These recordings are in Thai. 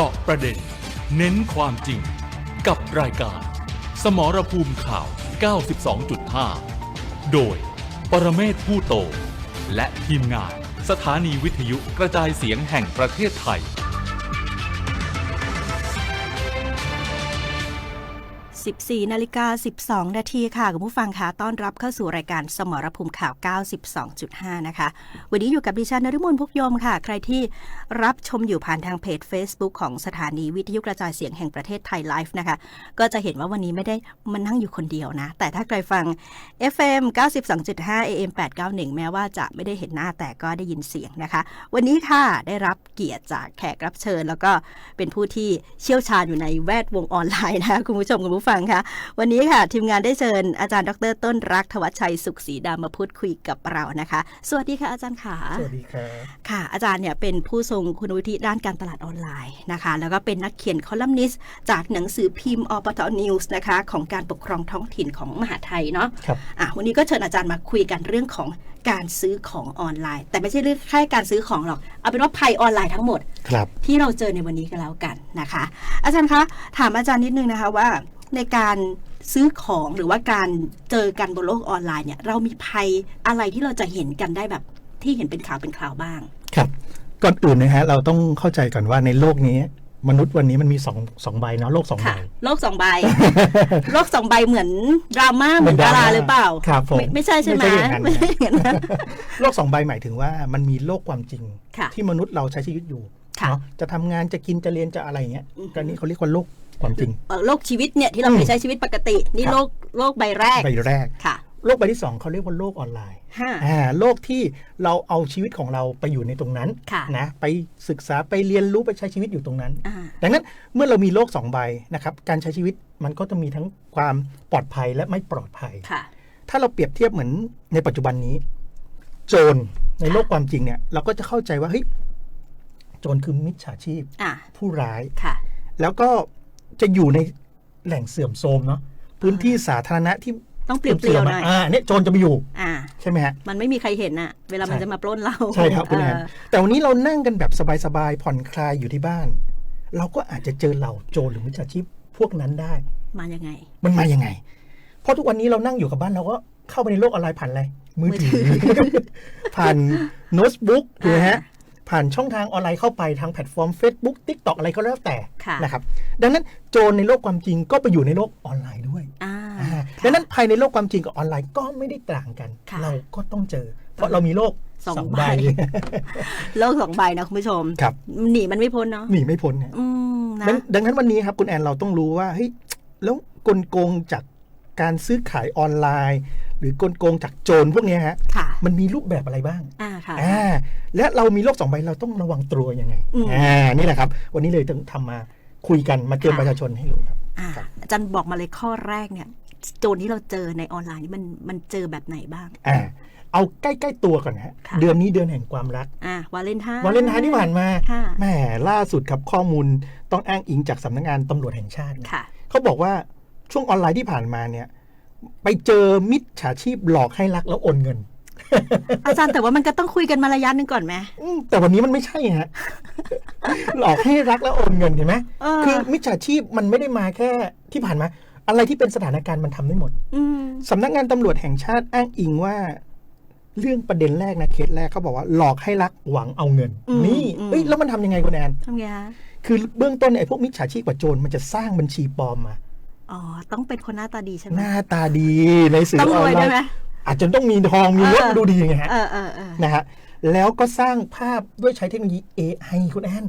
เจาะประเด็น เน้นความจริง กับรายการ สมรภูมิข่าว 92.5 โดย ปรเมศผู้โต และทีมงานสถานีวิทยุกระจายเสียงแห่งประเทศไทย 14นาฬิกา12 นาทีค่ะ คุณผู้ฟังคะต้อนรับเข้าสู่รายการสมรภูมิข่าว 92.5 นะคะ วันนี้อยู่กับดิฉันนฤมลพุกยมค่ะ ใครที่รับชมอยู่ผ่านทางเพจ Facebook ของสถานีวิทยุกระจายเสียงแห่งประเทศไทยไลฟ์นะคะ ก็จะเห็นว่าวันนี้ไม่ได้มานั่งอยู่คนเดียวนะ แต่ถ้าใครฟัง FM 92.5 AM 891 แม้ว่าจะไม่ได้เห็นหน้าแต่ก็ได้ยินเสียงนะคะ วันนี้ค่ะได้รับเกียรติจากแขกรับเชิญ แล้วก็เป็นผู้ที่เชี่ยวชาญอยู่ในแวดวงออนไลน์นะคะคุณผู้ชมคุณผู้ฟังคะวันนี้ค่ะ ทีมงานได้เชิญอาจารย์ดร ต้นรักทวัชชัยสุขศรีดามาพูดคุยกับเรานะคะ สวัสดีค่ะอาจารย์ขาสวัสดีครับค่ะ อาจารย์เนี่ยเป็นผู้ทรงคุณวุฒิด้านการตลาดออนไลน์นะคะ แล้วก็เป็นนักเขียนคอลัมนิสต์จากหนังสือพิมพ์อปตนิวส์นะคะของการปกครองท้องถิ่นของมหาไทยเนาะครับอะวันนี้ก็เชิญอาจารย์มาคุยกันเรื่องของการซื้อของออนไลน์ แต่ไม่ใช่เรื่องแค่การซื้อของหรอก เอาเป็นว่าภัยออนไลน์ทั้งหมดครับที่เราเจอในวันนี้ก็แล้วกันนะคะ อาจารย์คะถามอาจารย์นิดนึงนะคะว่า ในการซื้อของหรือว่าการเจอกันบนโลกออนไลน์เนี่ยเรามีภัยอะไรที่เราจะเห็นกันได้แบบที่เห็นเป็นข่าวเป็นข่าวบ้าง ครับก่อนอื่นนะฮะเราต้องเข้าใจก่อนว่าในโลกนี้ มนุษย์วันนี้มันมีสองสองใบเนาะโลกสองใบค่ะโลกสองใบ โลกสองใบเหมือนดราม่าเหมือนเหมือนดาราดราม่าหรือเปล่าครับผมไไม่ใช่ใช่ไหมไม่ใช่อย่างนั้นไม่ใช่อย่างนั้นโลกสองใบหมายถึงว่ามันมีโลกความจริงค่ะที่มนุษย์เราใช้ชีวิตอยู่ค่ะเนาะจะทำงานจะกินจะเรียนจะอะไรอย่างเงี้ยอือฮึก็นี่เขาเรียกว่าโลก ความจริงเอ่อโลกชีวิตเนี่ยที่เราอืมเคยใช้ชีวิตปกติ นี่ครับโลกโลกใบแรกใบแรกค่ะโลกใบที่สองเขาเรียกว่าโลกออนไลน์ห้าอ่าโลกที่เราเอาชีวิตของเราไปอยู่ในตรงนั้นค่ะนะไปศึกษาไปเรียนรู้ไปใช้ชีวิตอยู่ตรงนั้นอ่าดังนั้นเมื่อเรามีโลกสองใบนะครับการใช้ชีวิตมันก็จะมีทั้งความปลอดภัยและไม่ปลอดภัยค่ะถ้าเราเปรียบเทียบเหมือนในปัจจุบันนี้ โจรในโลกความจริงเนี่ย เราก็จะเข้าใจว่าเฮ้ยโจรคือมิจฉาชีพอ่าผู้ร้ายค่ะแล้วก็ จะอยู่ในแหล่งเสื่อมโทรมเนาะพื้นที่สาธารณะที่ต้องเปลี่ยวๆหน่อยอ่าเนี่ยโจรจะไปอยู่ อ่า ใช่ไหมฮะ มันไม่มีใครเห็นน่ะเวลามันใช่จะมาปล้นเรา ใช่ครับคุณแอนเออแต่วันนี้เรานั่งกันแบบสบายๆ ผ่อนคลายอยู่ที่บ้าน เราก็อาจจะเจอเหล่าโจรหรือมิจฉาชีพพวกนั้นได้ มายังไง มันมายังไง เพราะทุกวันนี้เรานั่งอยู่กับบ้านเราก็เข้าไปในโลกออนไลน์ผ่านอะไร มือถือ ผ่านโน้ตบุ๊กถูกไหมฮะ ผ่านช่องทางออนไลน์เข้าไปทางแพลตฟอร์ม Facebook TikTok อะไรก็แล้วแต่ค่ะนะครับดังนั้นโจรในโลกความจริงก็ไปอยู่ในโลกออนไลน์ด้วยอ่าอ่าค่ะดังนั้นภายในโลกความจริงกับออนไลน์ก็ไม่ได้ต่างกันค่ะเราก็ต้องเจอ เพราะเรามีโลกสองสองใบใบโลกสองใบนะคุณผู้ชมครับหนีมันไม่พ้นเนาะหนีไม่พ้นเนี่ยอืมนะดังดังนั้นวันนี้ครับคุณแอนเราต้องรู้ว่าเฮ้ยแล้วกลโกงจากการซื้อขายออนไลน์ หรือกลโกงจากโจรพวกเนี้ยฮะค่ะมันมีรูปแบบอะไรบ้างอ่า ค่ะ อ่าและเรามีโลกสองใบเราต้องระวังตัวยังไงอืม อ่านี่แหละครับ วันนี้เลยต้องทำมาคุยกันมาเตือนค่ะประชาชนให้รู้ครับ อ่าครับ อาจารย์บอกมาเลยข้อแรกเนี่ย โจรที่เราเจอในออนไลน์นี่มันมันเจอแบบไหนบ้าง อ่าเอาใกล้ๆตัวก่อนนะฮะค่ะ เดือนนี้เดือนแห่งความรักอ่าวาเลนไทน์วาเลนไทน์ที่ผ่านมาค่ะแหมล่าสุดครับข้อมูลต้องอ้างอิงจากสำนักงานตำรวจแห่งชาตินะ ค่ะ เขาบอกว่าช่วงออนไลน์ที่ผ่านมาเนี่ย ไปเจอมิจฉาชีพหลอกให้รักแล้วโอนเงิน อาจารย์แต่ว่ามันก็ต้องคุยกันมาระยะหนึ่งก่อนไหมอืมแต่วันนี้มันไม่ใช่ฮะหลอกให้รักแล้วโอนเงินเห็นไหมเออคือมิจฉาชีพมันไม่ได้มาแค่ที่ผ่านมา อะไรที่เป็นสถานการณ์มันทำได้หมดอืมสำนักงานตำรวจแห่งชาติอ้างอิงว่า เรื่องประเด็นแรกนะเคสแรกเขาบอกว่าหลอกให้รักหวังเอาเงินอืมนี่อืมเอ้ยแล้วมันทำยังไงคุณแอนทำไงคะคือเบื้องต้นเนี่ยไอ้พวกมิจฉาชีพกับโจรมันจะสร้างบัญชีปลอมมาอ๋อ ต้องเป็นคนหน้าตาดีใช่ไหมหน้าตาดีในสื่อต้องอรอนวยไลด้วยน์ไหม อาจจะต้องมีทองมีรถเออดูดีไงฮะเออเออเออนะฮะแล้วก็สร้างภาพด้วยใช้เทคโนโลยี AI คุณแอน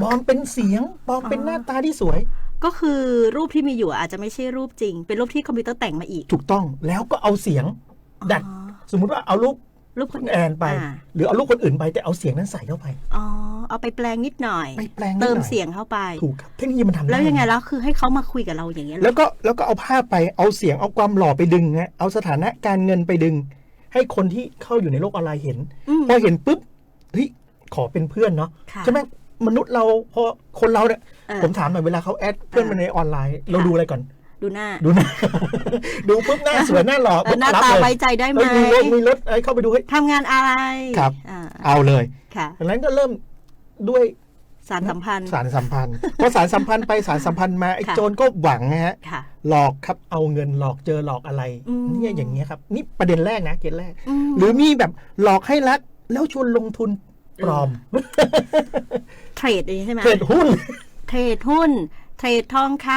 ปลอมเป็นเสียงปลอมเป็นหน้าตาที่สวย ก็คือรูปที่มีอยู่อาจจะไม่ใช่รูปจริง เป็นรูปที่คอมพิวเตอร์แต่งมาอีก ถูกต้องแล้วก็เอาเสียงดัดอ๋อสมมุติว่าเอารูป รูปคคุนณแอนไปอ่าหรือเอารูปคนอื่นไปแต่เอาเสียงนั้นใส่เข้าไปอ๋อเอาไปแปลงนิดหน่อยไปแปลงนิดหน่อยเติมเสียงเข้าไปถูกครับเทคโนโลยีมันทำได้แล้วยังไงแล้วคือให้เขามาคุยกับเราอย่างเงี้ยเหรอแล้วก็แล้วก็เอาภาพไปเอาเสียงเอาความหล่อไปดึงฮะเอาสถานะการเงินไปดึง ให้คนที่เข้าอยู่ในโลกออนไลน์เห็นอืมพอเห็นปุ๊บเฮ้ยขอเป็นเพื่อนเนาะค่ะใช่ไหมมนุษย์เราพอคนเราเนี่ยเออผมถามหน่อยเวลาเขาแอดเพื่อนเออมาในออนไลน์ เราค่ะดูอะไรก่อน ดูหน้า ดูหน้า ดูปุ๊บหน้าสวยหน้าหล่อเออปุ๊บหน้ารับตาเลยไว้ใจได้ไหมเอ้ยมีรถมีรถไอ้เข้าไปดูเฮ้ยทำงานอะไรครับอ่าเอาเลยค่ะดังนั้นก็เริ่มด้วยสารสัมพันธ์สารสัมพันธ์พอสารสัมพันธ์ไปสารสัมพันธ์มาไอ้ค่ะโจรก็หวังนะฮะค่ะหลอกครับเอาเงินหลอกเจอหลอกอะไรอืมเนี่ยอย่างเงี้ยครับ นี่ประเด็นแรกนะเกณฑ์แรกมหรือมีแบบหลอกให้รักแล้วชวนลงทุนปลอม เทรดอย่างนี้ใช่ไหมเทรดหุ้น เทรดหุ้น เทรดทองค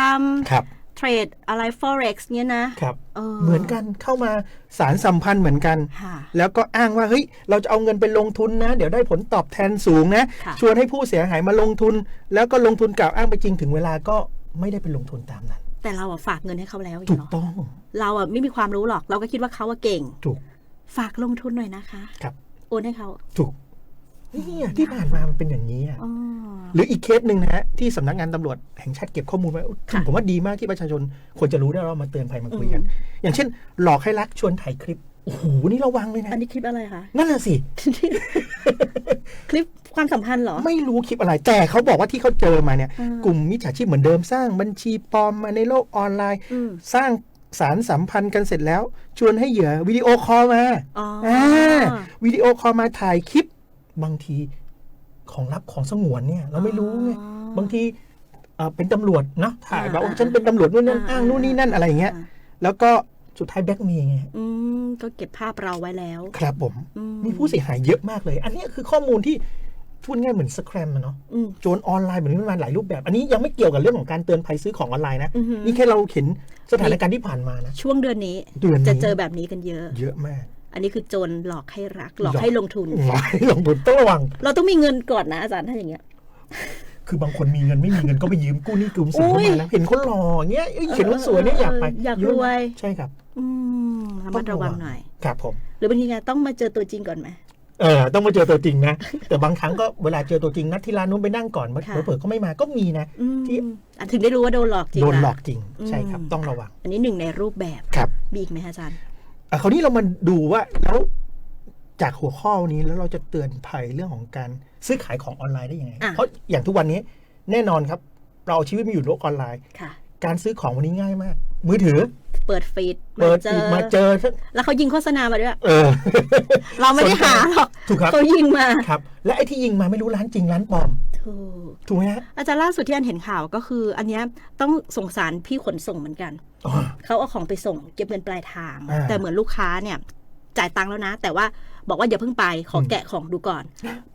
ครับำ เทรดอะไร forex เนี่ยนะครับเออเหมือนกันเข้ามาสารสัมพันธ์เหมือนกันค่ะแล้วก็อ้างว่าเฮ้ยเราจะเอาเงินไปลงทุนนะ เดี๋ยวได้ผลตอบแทนสูงนะค่ะชวนให้ผู้เสียหายมาลงทุน แล้วก็ลงทุนกล่าวอ้างไปจริงถึงเวลาก็ไม่ได้ไปลงทุนตามนั้น แต่เราอะฝากเงินให้เขาแล้วอย่างถูเงี้กยเนาะต้อง เราอะไม่มีความรู้หรอก เราก็คิดว่าเขาอะเก่ง ถูกฝากลงทุนหน่อยนะคะ ครับ โอนให้เขาถูก นี่ที่ผ่านมามันเป็นอย่างนี้อะอ๋อหรืออีกเคสหนึ่งนะฮะที่สำนักงานตำรวจแห่งชาติเก็บข้อมูลไว้ค่ะผมว่าดีมากที่ประชาชนควรจะรู้ได้เรามาเตือนภัยมาคุยกันอืมอย่างเช่น หลอกให้รักชวนถ่ายคลิปโอ้โหนี่ระวังเลยนะอันนี้คลิปอะไรคะนั่นแหละสิคลิปความสัมพันธ์เหรอ ไม่รู้คลิปอะไร แต่เขาบอกว่าที่เขาเจอมาเนี่ยอืมกลุ่มมิจฉาชีพเหมือนเดิมสร้างบัญชีปลอมมาในโลกออนไลน์อืมสร้างสารสัมพันธ์กันเสร็จแล้ว ชวนให้เหยื่อวิดีโอคอลมาอ๋ออ่าวิดีโอคอลมาถ่ายคลิป บางทีของลับของสงวนเนี่ย เราไม่รู้ไงอ๋อบางทีเอ่อเป็นตำรวจเนาะถ่ายแบบว่าอ่าฉันเป็นตำรวจนู่นนั่นอ่าอ้างนู่นนี่นั่นอะไรอย่างเงี้ยอ่าแล้วก็สุดท้ายแบล็กเมย์ไงอืมก็เก็บภาพเราไว้แล้ว ครับผมอืมมีผู้เสียหายเยอะมากเลย อันเนี้ยคือข้อมูลที่พูดง่ายเหมือนสแครมอะเนาะอืมโจรออนไลน์แบบนี้มันมาหลายรูปแบบ อันนี้ยังไม่เกี่ยวกับเรื่องของการเตือนภัยซื้อของออนไลน์นะอือหือนี่แค่เราเห็นสถานการณ์ที่ผ่านมานะ ช่วงเดือนนี้เดือนนี้จะเจอแบบนี้กันเยอะ เยอะมาก อันนี้คือโจรหลอกให้รัก หลอกให้ลงทุนหลายลงทุนต้องระวัง เราต้องมีเงินก่อนนะอาจารย์ถ้าอย่างเงี้ยคือบางคนมีเงินไม่มีเงินก็ไปยืมกู้หนี้ยืมสินอุ้เข้ายมานะเห็นคนหล่ออย่างเงี้ยเอ้ยเขียนว่าสวยเนี่ยอยากไปเอออยากเะนะรวยใช่ครับอืมระมัดระวังหน่อยครับผม หรือบางทีไงต้องมาเจอตัวจริงก่อนไหมเออต้องมาเจอตัวจริงนะ แต่บางครั้งก็เวลาเจอตัวจริงนัดที่ร้านนู้นไปนั่งก่อนค่ะเผื่อๆก็ไม่มาก็มีนะอืมที่อะถึงได้รู้ว่าโดนหลอกจริงโดนะหลอกจริงอืมใช่ครับ ต้องระวัง อันนี้หนึ่งในรูปแบบครับมีอีกไหมคะอาจารย์ อะคราวนี้เรามาดูว่าแล้วจากหัวข้อนี้แล้วเราจะเตือนภัยเรื่องของการซื้อขายของออนไลน์ได้ยังไง อะ เพราะอย่างทุกวันนี้แน่นอนครับ เราเอาชีวิตมาอยู่โลกออนไลน์ ค่ะ การซื้อของวันนี้ง่ายมาก มือถือเปิดฟีดเปิดเจอีอกมาเจอสักแล้วเขายิงโฆษณามาด้วย เออ เราไม่ได้หาหรอกถูกครับ เขายิงมา ครับ และไอ้ที่ยิงมาไม่รู้ร้านจริงร้านปลอม ถูก ถูกไหมฮะอาจารย์ล่าสุดที่อันเห็นข่าวก็คือ อันเนี้ยต้องสงสารพี่ขนส่งเหมือนกันอ๋อ เขาเอาของไปส่งเก็บเงินปลายทางอ่าแต่เหมือนลูกค้าเนี่ยจ่ายตังค์แล้วนะ แต่ว่าบอกว่าอย่าเพิ่งไปขออมแกะของดูก่อน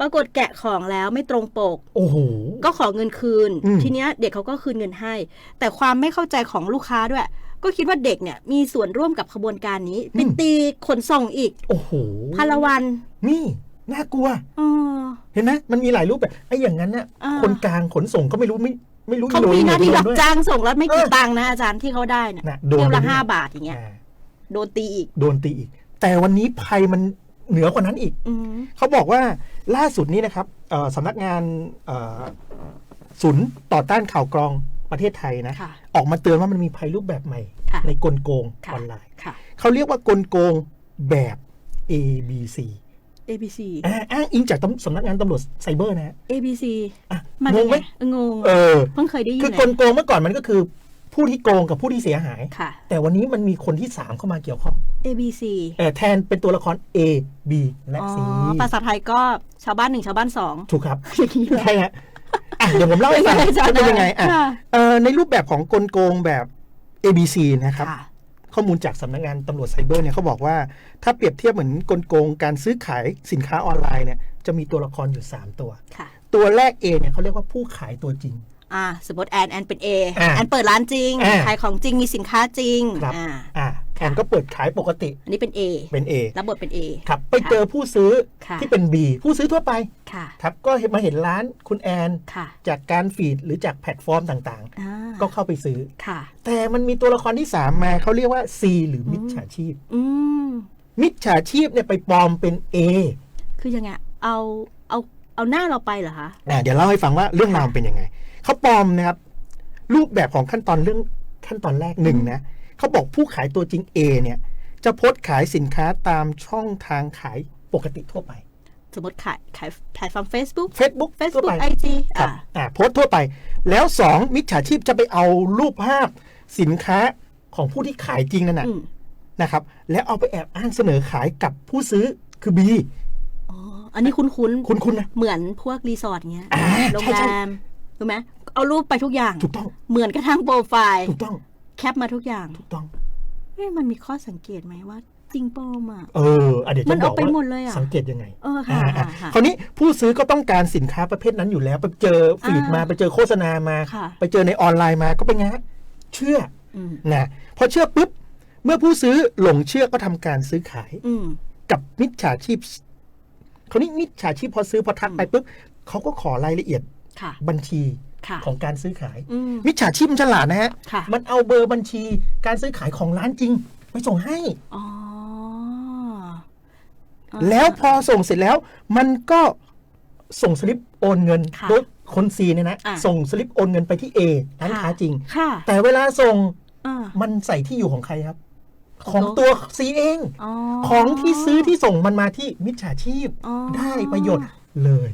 ปรากฏแกะของแล้วไม่ตรงปก โอ้โหก็ขอเงินคืนอืมทีเนี้ยเด็กเขาก็คืนเงินให้ แต่ความไม่เข้าใจของลูกค้าด้วย ก็คิดว่าเด็กเนี่ยมีส่วนร่วมกับขบวนการนี้เป็นตีขนส่งอีก โอ้โหพาละวัน นี่น่ากลัวเออเห็นไหมมันมีหลายรูปแบบไอ้อย่างนั้นน่ะอ่าคนกลางขนส่งก็ไม่รู้ไม่ ไม่รู้เขาโดมีหน้าที่โดรับด้วยจ้างส่งแล้วไม่กี่เออตังค์นะอาจารย์ที่เขาได้เนี่ยน่ะโดนเที่ยวละไปด้วยห้าบาทอย่างเงี้ยอ่าโดนตีอีก โดนตีอีก แต่วันนี้ภัยมันเหนือกว่านั้นอีกอืมเขาบอกว่าล่าสุดนี้นะครับเอ่อสำนักงานเอ่อศูนย์ต่อต้านข่าวกรองประเทศไทยนะค่ะออกมาเตือนว่ามันมีภัยรูปแบบใหม่ค่ะในกลโกงค่ะออนไลน์ค่ะเขาเรียกว่ากลโกงแบบ A B C ABC อ่าอ้างอิงจากตำสำนักงานตำรวจไซเบอร์นะฮะ ABC อะมางจากงไหมไหนเอองงเออเพิ่งเคยได้ยินคือเลยกลโกงเมื่อก่อนมันก็คือ ผู้ที่โกงกับผู้ที่เสียหายค่ะแต่วันนี้มันมีคนที่สามเข้ามาเกี่ยวข้อง ABC เออแทนเป็นตัวละคร A B และอ๋อ C ภาษาไทยก็ชาวบ้านหนึ่งชาวบ้านสองถูกครับอย่างนี้เลยใช่ฮะอะเดี๋ยวผมเล่าให้ฟังเป็นไงอาจารย์ว่าเป็นยังไงอะค่ะเอ่อในรูปแบบของกลโกงแบบ ABC นะครับค่ะ ข้อมูลจากสำนักงานตำรวจไซเบอร์เนี่ยเขาบอกว่าถ้าเปรียบเทียบเหมือนกลโกงการซื้อขายสินค้าออนไลน์เนี่ยจะมีตัวละครอยู่ 3 ตัวค่ะตัวแรก A เนี่ยเขาเรียกว่าผู้ขายตัวจริงอ่าสมมติแอนแอนเป็น A อ่าแอนเปิดร้านจริงอ่าขายของจริงมีสินค้าจริงครับอ่าอ่าแอนก็เปิดขายปกติ อันนี้เป็น A เป็น A รับบทเป็น A ครับ ไปเจอผู้ซื้อค่ะที่เป็น B ผู้ซื้อทั่วไปค่ะครับก็เห็นมาเห็นร้านคุณแอนค่ะจากการฟีดหรือจากแพลตฟอร์มต่างอ่าๆ ก็เข้าไปซื้อ ค่ะ แต่มันมีตัวละครที่ 3 มาเขาเรียกว่า C หรือมิจฉาชีพ อืมมิจฉาชีพเนี่ยไปปลอมเป็น A คือยังไง เอาเอาเอาหน้าเราไปเหรอคะอะเดี๋ยวเล่าให้ฟังว่าเรื่องราวมันเป็นยังไง เขาปลอมนะครับ รูปแบบของขั้นตอนเรื่องขั้นตอนแรกหนึ่งนะเขาบอกผู้ขายตัวจริง A เนี่ย จะโพสต์ขายสินค้าตามช่องทางขายปกติทั่วไป สมมติขายขายแพลตฟอร์ม Facebook Facebook ทั่ว Facebook ไป IG ครับอ่าอ่าโพสต์ทั่วไป แล้วสองมิจฉาชีพจะไปเอารูปภาพสินค้าของผู้ที่ขายจริงนั่นนะอืมนะครับ แล้วเอาไปแอบอ้างเสนอขายกับผู้ซื้อคือ B อ๋ออันนี้คุ้นคุณคุณนะๆเหมือนพวกรีสอร์ทเงี้ยอ่าโรงใช่แรใช่มถูกไหมเอารูปไปทุกอย่างถูกต้องเหมือนกระทั่งโปรไฟล์ถูกต้องแคปมาทุกอย่างถูกต้องเอ๊ะมันมีข้อสังเกตไหมว่า จริงปลอมอะ เอออะเดี๋ยวมัจะนบเอาอกไปว่าหมดเลยอะสังเกตยังไงเออค่ะอ่าค่ะอะค่ะ คราวนี้ผู้ซื้อก็ต้องการสินค้าประเภทนั้นอยู่แล้ว ไปเจอฟีดมาอ่าไปเจอโฆษณามา ค่ะ ไปเจอในออนไลน์มาก็เป็นไงฮะเชื่ออืมนะพอเชื่อปุ๊บเมื่อผู้ซื้อหลงเชื่อก็ทำการซื้อขาย อืม กับมิจฉาชีพคราวนี้มิจฉาชีพพอซื้อพอทักไปปุ๊บเขาก็ขอรายละเอียดค่ะ บัญชีค่ะ ของการซื้อขาย อืม มิจฉาชีพมันฉลาดนะฮะ ค่ะ มันเอาเบอร์บัญชีการซื้อขายของร้านจริง ไปส่งให้ อ๋อ แล้วพอส่งเสร็จแล้วมันก็ส่งสลิปโอนเงินค่ะโดยคนซีเนี่ยนะอะส่งสลิปโอนเงินไปที่ A ร้านค้าจริงค่ะแต่เวลาส่งอ่ามันใส่ที่อยู่ของใครครับ ของของตัวตัวซีเองอ๋อของที่ซื้อที่ส่งมันมาที่มิจฉาชีพอ๋อได้ประโยชน์เลย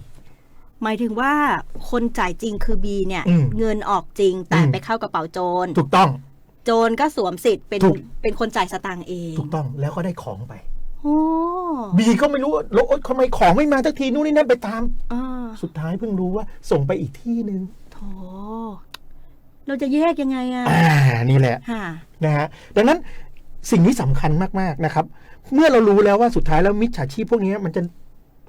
หมายถึงว่าคนจ่ายจริงคือ B เนี่ยอืมเงินออกจริงแต่อืมไปเข้ากระเป๋าโจรถูกต้อง โจรก็สวมสิทธิ์เป็นถูกเป็นคนจ่ายสตางค์เอง ถูกต้องแล้วก็ได้ของไปโอ้ บีก็ไม่รู้ว่าแล้วโอ๊ยทำไมของไม่มาสักทีนู่นนี่นั่นไปตามอ่าสุดท้ายเพิ่งรู้ว่าส่งไปอีกที่หนึ่งโถเราจะแยกยังไงอะอ่านี่แหละค่ะนะฮะดังนั้นสิ่งนี้สำคัญมากๆนะครับ เมื่อเรารู้แล้วว่าสุดท้ายแล้วมิจฉาชีพพวกนี้มันจะ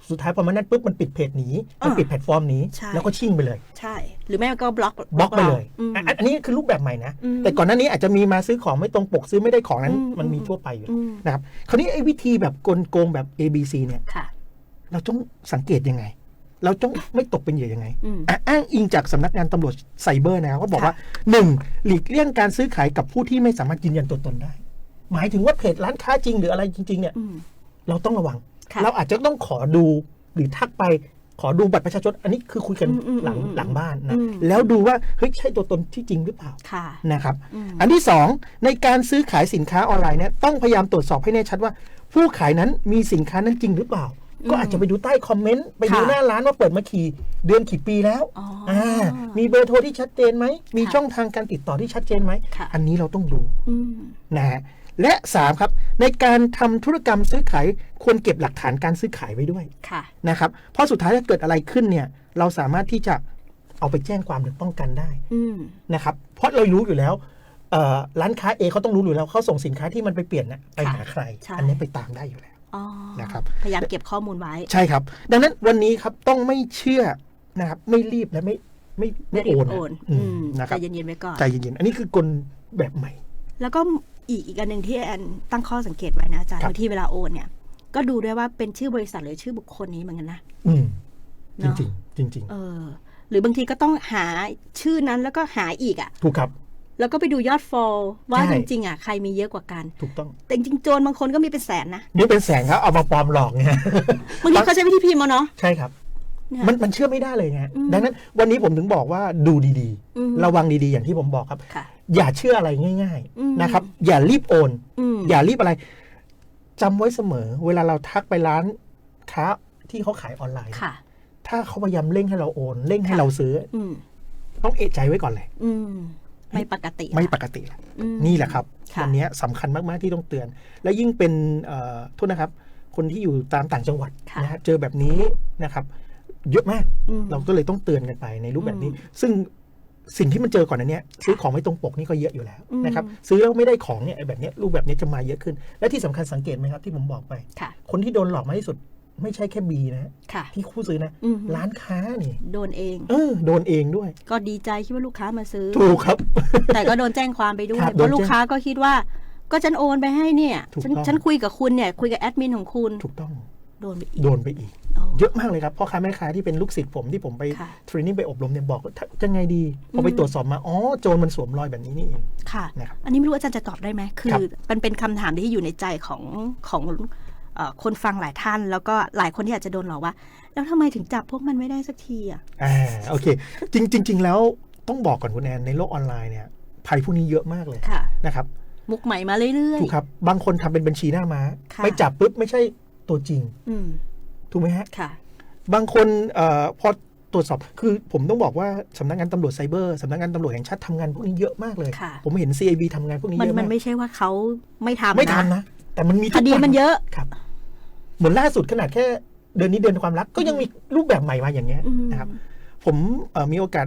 สุดท้ายพอมันนั่นปุ๊บมันปิดเพจหนีมันอ่าปิดแพลตฟอร์มหนีใช่แล้วก็ชิ่งไปเลย ใช่ หรือไม่ก็บล็อกบล็อกไปเลยอืมอะอันนี้คือรูปแบบใหม่นะอืมแต่ก่อนหน้านี้อาจจะมีมาซื้อของไม่ตรงปกซื้อไม่ได้ของนั้นอืมมันมีอืมทั่วไปอยู่อืมนะครับคราวนี้ไอ้วิธีแบบกลโกงแบบ A B C เนี่ยค่ะเราต้องสังเกตยังไง เราต้องไม่ตกเป็นเหยื่อยังไงอืมอะอ้างอิงจากสำนักงานตำรวจไซเบอร์นะครับก็บอกค่ะว่าหนึ่งหลีกเลี่ยงการซื้อขายกับผู้ที่ไม่สามารถยืนยันตัวตนได้ หมายถึงว่าเพจร้านค้าจริงหรืออะไรจริง ๆ เนี่ยอืมเราต้องระวังค่ะ เราอาจจะต้องขอดูหรือทักไปขอดูบัตรประชาชนอันนี้คือคุยกันอืมอืมหลังอืมหลังบ้านนะอืมแล้วดูว่าเฮ้ยใช่ตัวตนที่จริงหรือเปล่าค่ะนะครับอืมอันที่สองในการซื้อขายสินค้าออนไลน์เนี่ยต้องพยายามตรวจสอบให้แน่ชัดว่า ผู้ขายนั้นมีสินค้านั้นจริงหรือเปล่า ก็อาจจะไปดูใต้คอมเมนต์ไปดูค่ะหน้าร้านว่าเปิดมากี่เดือนกี่ปีแล้วอ๋ออ่ามีเบอร์โทรที่ชัดเจนไหมมีค่ะช่องทางการติดต่อที่ชัดเจนไหมค่ะอันนี้เราต้องดูอืมนะฮะ และสามครับ ในการทำธุรกรรมซื้อขายควรเก็บหลักฐานการซื้อขายไว้ด้วยค่ะนะครับเพราะสุดท้ายถ้าเกิดอะไรขึ้นเนี่ย เราสามารถที่จะเอาไปแจ้งความหรือป้องกันได้อืมนะครับ เพราะเรารู้อยู่แล้วเอ่อร้านค้าเอเขาต้องรู้อยู่แล้วเขาส่งสินค้าที่มันไปเปลี่ยนนะไปหาใครใช่อันนี้ไปตามได้อยู่แล้วอ๋อนะครับพยายามเก็บข้อมูลไว้ ใช่ครับ ดังนั้นวันนี้ครับต้องไม่เชื่อนะครับ ไม่รีบและไม่ไม่ไม่โอนโอนอือืมมนะคใจรับเย็นๆไว้ก่อนใจเย็นๆอันนี้คือกลแบบใหม่ แล้วก็ อีกอีกอันหนึ่งที่แอนตั้งข้อสังเกตไว้นะอาจารย์ครับ บางที่เวลาโอนเนี่ย ก็ดูด้วยว่าเป็นชื่อบริษัทหรือชื่อบุคคลนี้เหมือนกันนะ อืมจเนอะริงๆจริง เออ หรือบางทีก็ต้องหาชื่อนั้นแล้วก็หาอีกอะ่ะ ๆ ถูกครับ แล้วก็ไปดูยอดฟอลว่าใช่ จริงๆอะใครมีเยอะกว่ากัน ถูกต้องแต่จริงๆโจรบางคนก็มีเป็นแสนนะนี่เป็นแสงครับเอามาปลอมหลอกไง บางทีเขาใช้วิธีพิมพ์มาเนาะ ใช่ครับ เนี่ย มันมันเชื่อไม่ได้เลยไงอืมดังนั้นวันนี้ผมถึงบอกว่าดูดีอืมๆ ระวังดีๆ อย่างที่ผมบอกครับ ค่ะ อย่าเชื่ออะไรง่ายอืมๆนะครับ อย่ารีบโอนอืมอย่ารีบอะไรจำไว้เสมอ เวลาเราทักไปร้านค้าที่เขาขายออนไลน์ค่ะถ้าเขาพยายามเร่งให้เราโอน เร่งให้ค่ะเราซื้ออืมต้องเอะใจไว้ก่อนเลยอืมไม่ปกติ ไม่ปกติละอืมนี่แหละครับค่ะวันนี้สำคัญมากๆที่ต้องเตือน และยิ่งเป็นเอ่อโทษนะครับ คนที่อยู่ตามต่างจังหวัดค่ะนะฮะเจอแบบนี้นะครับ เยอะมากอืมเราก็เลยต้องเตือนกันไปในรูปแบบนี้อืมซึ่ง สิ่งที่มันเจอก่อนอันเนี้ยซื้อของไม่ตรงปกนี่ก็เยอะอยู่แล้วอืมนะครับซื้อแล้วไม่ได้ของเนี่ยไอ้แบบเนี้ยรูปแบบนี้จะมาเยอะขึ้น และที่สำคัญสังเกตไหมครับที่ผมบอกไปค่ะคนที่โดนหลอกมากที่สุดไม่ใช่แค่บีนะค่ะที่คู่ซื้อนะอืมร้านค้านี่ โดนเอง เออ โดนเองด้วย ก็ดีใจคิดว่าลูกค้ามาซื้อ ถูกครับ แต่ก็โดนแจ้งความไปด้วยครับเพราะโดนแจ้งลูกค้าก็คิดว่า ก็ฉันโอนไปให้เนี่ยถูกฉันต้องฉันคุยกับคุณเนี่ย คุยกับแอดมินของคุณ ถูกต้อง โดนไปอีก โดนไปอีกโอ้เยอะมากเลยครับพ่อค้าแม่ค้าที่เป็นลูกศิษย์ผมที่ผมไปค่ะเทรนนิ่งไปอบรมเนี่ยบอกว่าจะไงดีพอไปอืมตรวจสอบมาอ๋อโจรมันสวมรอยแบบนี้นี่เองค่ะนะครับอันนี้ไม่รู้อาจารย์จะตอบได้ไหมคืครัอบมันเป็นคำถามที่อยู่ในใจของของเอ่อคนฟังหลายท่าน แล้วก็หลายคนที่อาจจะโดนหลอกว่า แล้วทำไมถึงจับพวกมันไม่ได้สักทีอะอ่าโอเค จริงจริงๆแล้วต้องบอกก่อนคุณแอนในโลกออนไลน์เนี่ยภัยพวกนี้เยอะมากเลยค่ะนะครับมุกใหม่มาเรื่อยถูกครับ บางคนทำเป็นบัญชีหน้าม้าค่ะไปจับปุ๊บไม่ใช่ ตัวจริงๆอืมถูกไหมฮะค่ะบางคนเอ่อพอตรวจสอบคือผมต้องบอกว่าสำนักงานตำรวจไซเบอร์สำนักงานตำรวจแห่งชาติทำงานพวกนี้เยอะมากเลยค่ะผมเห็น CIB ทำงานพวกนี้มันเยอะมันมากไม่ใช่ว่าเขาไม่ทำไม่ทันนะ แต่มันมีคทุกดีวัมันเยอะครับ เหมือนล่าสุดขนาดแค่เดือนนี้เดือนความรักก็ยังมีรูปแบบใหม่มาอย่างเงี้ยอืมนะครับ ผมเอ่อมีโอกาส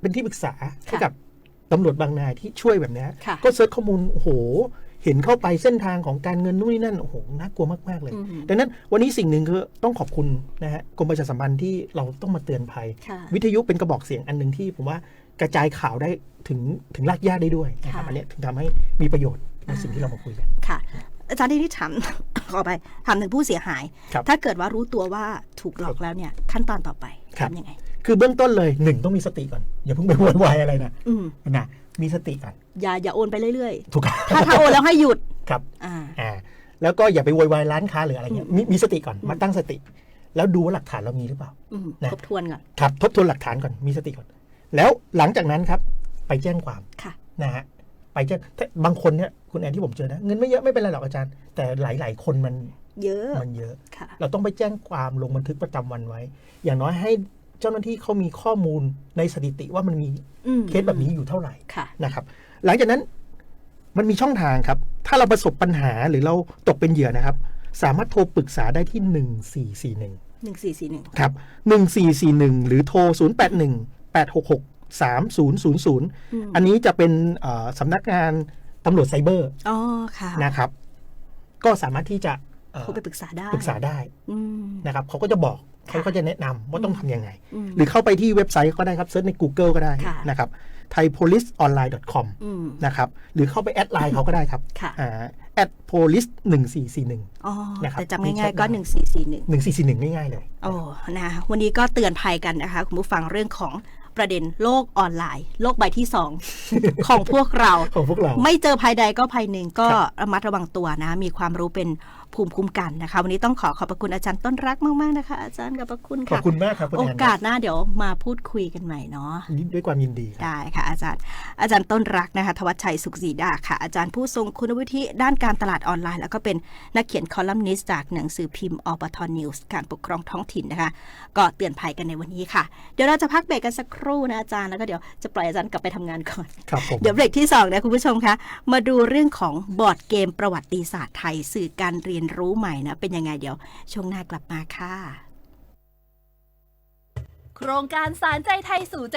เป็นที่ปรึกษาให้ค่ะกับตำรวจบางนายที่ช่วยแบบเนี้ยค่ะก็เซิร์ชข้อมูลโอ้โห เห็นเข้าไปเส้นทางของการเงินนู่นนี่นั่นโอ้โหน่ากลัวมาก ๆ เลยอืมดังนั้นวันนี้สิ่งหนึ่งคือต้องขอบคุณนะฮะกรมประชาสัมพันธ์ที่เราต้องมาเตือนภัยค่ะวิทยุเป็นกระบอกเสียงอันหนึ่งที่ผมว่ากระจายข่าวได้ถึงถึงรากหญ้าได้ด้วยนะครับค่ะอันเนี้ยถึงทำให้มีประโยชน์ในสิ่งที่เรามาคุยกันค่ะอาจารย์ที่ที่ถามขอไปถามถึงผู้เสียหายครับถ้าเกิดว่ารู้ตัวว่าถูกหลอกแล้วเนี่ยขั้นตอนต่อไปครับทำยังไง คือเบื้องต้นเลยหนึ่งต้องมีสติก่อน อย่าเพิ่งไปโวยวายอะไรนะอืมนะ มีสติก่อนอย่าอย่าโอนไปเรื่อยถูกครับๆถ้าถ้าโอนแล้วให้หยุดครับอ่าอ่าแล้วก็อย่าไปโวยวายร้านค้าหรืออะไรเงี้ยมีมีสติก่อนอืมมาตั้งสติ แล้วดูว่าหลักฐานเรามีหรือเปล่าอืมนะทบทวนก่อนครับทบทวนหลักฐานก่อนมีสติก่อน แล้วหลังจากนั้นครับ ไปแจ้งความค่ะนะฮะไปแจ้งถ้าบางคนเนี่ยคุณแอนที่ผมเจอนะเงินไม่เยอะไม่เป็นไรหรอกอาจารย์ แต่หลาย ๆ คนมันเยอะมันเยอะค่ะเราต้องไปแจ้งความลงบันทึกประจำวันไว้ อย่างน้อยให้ เจ้าหน้าที่เขามีข้อมูลในสถิติว่ามันมีอืมเคสแบบนี้อยู่เท่าไหร่ค่ะนะครับ หลังจากนั้นมันมีช่องทางครับ ถ้าเราประสบปัญหาหรือเราตกเป็นเหยื่อนะครับ สามารถโทรปรึกษาได้ที่1441หนึ่งสี่สี่หนึ่งครับ1441หรือโทร081 866 3000อันนี้จะเป็นเอ่อสำนักงานตำรวจไซเบอร์อ๋อค่ะนะครับ ก็สามารถที่จะเอ่อโทรไปปรึกษาได้ปรึกษาได้อืมนะครับเขาก็จะบอกค่ะ เขาก็จะแนะนำว่าต้องทำยังไงอืมหรือเข้าไปที่เว็บไซต์ก็ได้ครับเซิร์ชใน Google ก็ได้ค่ะนะครับ thaipoliceonline.com อืมนะครับหรือเข้าไปแอดไลน์เขาก็ได้ครับค่ะอ่า at police 1441อ๋อนะครับแต่จำง่ายๆมีแชทก็มาหนึ่งสี่สี่หนึ่ง1441ง่ายๆเลยโอ้นะวันนี้ก็เตือนภัยกันนะคะ คุณผู้ฟังเรื่องของประเด็นโลกออนไลน์ โลกใบที่สองของพวกเราของพวกเรา ไม่เจอภัยใดก็ภัยหนึ่งก็ครับระมัดระวังตัวนะ มีความรู้เป็น ภูมิคุ้มกันนะคะ วันนี้ต้องขอขอบพระคุณอาจารย์ต้นรักมากๆนะคะ อาจารย์ขอบพระคุณขอบค่ะคุณมากครับคุณโอแอนกาสหน้าเดี๋ยวมาพูดคุยกันใหม่เนาะด้วยความยินดีครับได้ค่ะ อาจารย์ อาจารย์ต้นรักนะคะทวัชชัยสุขศรีดาค่ะ อาจารย์ผู้ทรงคุณวุฒิด้านการตลาดออนไลน์ แล้วก็เป็นนักเขียนคอลัมนิสต์จากหนังสือพิมพ์อปทนิวส์การปกครองท้องถิ่นนะคะ ก็เตือนภัยกันในวันนี้ค่ะเดี๋ยวเราจะพักเบรกกันสักครู่นะอาจารย์แล้วก็เดี๋ยวจะปล่อยอาจารย์กลับไปทำงานก่อนครับผมเดี๋ยวเบรกที่2นะคุณผู้ชมคะมาดูเรื่องของบอร์ดเกมประวัติศาสตร์ไทยสื่อการเรียนรู้ใหม่นะ เป็นยังไงเดี๋ยวช่วงหน้ากลับมาค่ะ โครงการสารใจไทยสู่ใจ